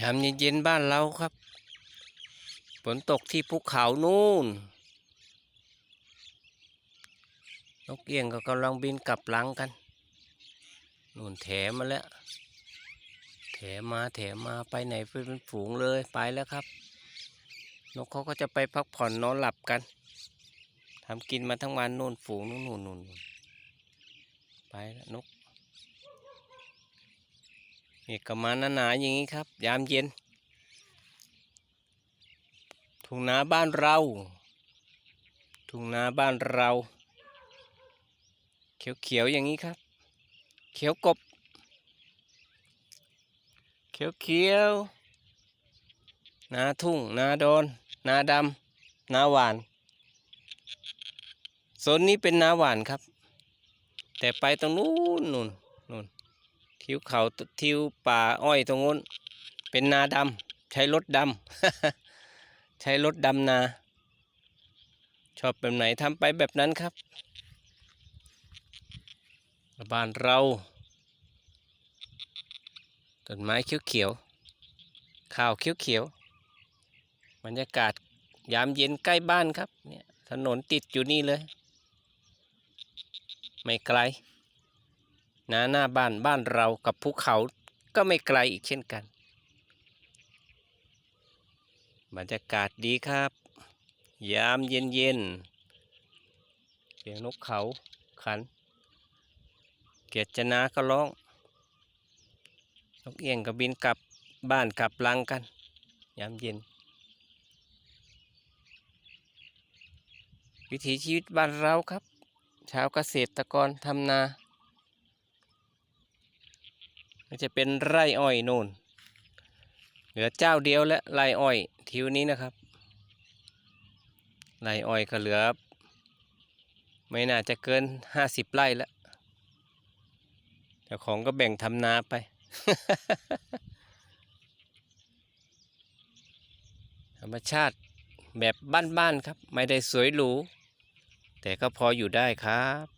ยามเย็นๆบ้านเราครับ ฝนตกที่ภูเขานู่น นกเอี้ยงก็กำลังบินกลับหลังกัน นู่นแถมาแล้ว แถมาแถมาไปไหนเป็นฝูงเลยไปแล้วครับ นกเขาก็จะไปพักผ่อนนอนหลับกันทำกินมาทั้งวันนู่นฝูงนู่นนู่นนู่นนู่นไปแล้วนก นี่ก็มาหนาๆอย่างนี้ครับ ยามเย็น ทุ่งนาบ้านเรา ทุ่งนาบ้านเรา เขียวๆอย่างนี้ครับ เขียวกบ เขียวเขียวๆนาทุ่ง นาดอน นาดำ นาหวานโซนนี้เป็นนาหวานครับ แต่ไปตรงนู้นนู่นนู่น ทิวเขาทิวป่าอ้อยตรงนู้น เป็นนาดำใช้รถดำใช้รถดำนา ชอบแบบไหนทำไปแบบนั้นครับบ้านเราต้นไม้เขียวๆข้าวเขียวๆบรรยากาศยามเย็นใกล้บ้านครับเนี่ยถนนติดอยู่นี่เลย ไม่ไกล น้าหน้าบ้านบ้านเรากับภูเขาก็ไม่ไกลอีกเช่นกัน บรรยากาศดีครับ ยามเย็นเย็นเสียงนกเขาขัน เกียรจนาก็ร้อง นกเอี้ยงก็บินกลับบ้านกลับรังกัน ยามเย็น วิถีชีวิตบ้านเราครับ ชาวเกษตรกรทำนา ก็จะเป็นไร่อ้อยโน่น เหลือเจ้าเดียวและไร่อ้อยทิวนี้นะครับ ไร่อ้อยก็เหลือ ไม่น่าจะเกินห้าสิบไร่แล้วเจ้าของก็แบ่งทำนาไปธรรมชาติแบบบ้านๆครับ ไม่ได้สวยหรู แต่ก็พออยู่ได้ครับ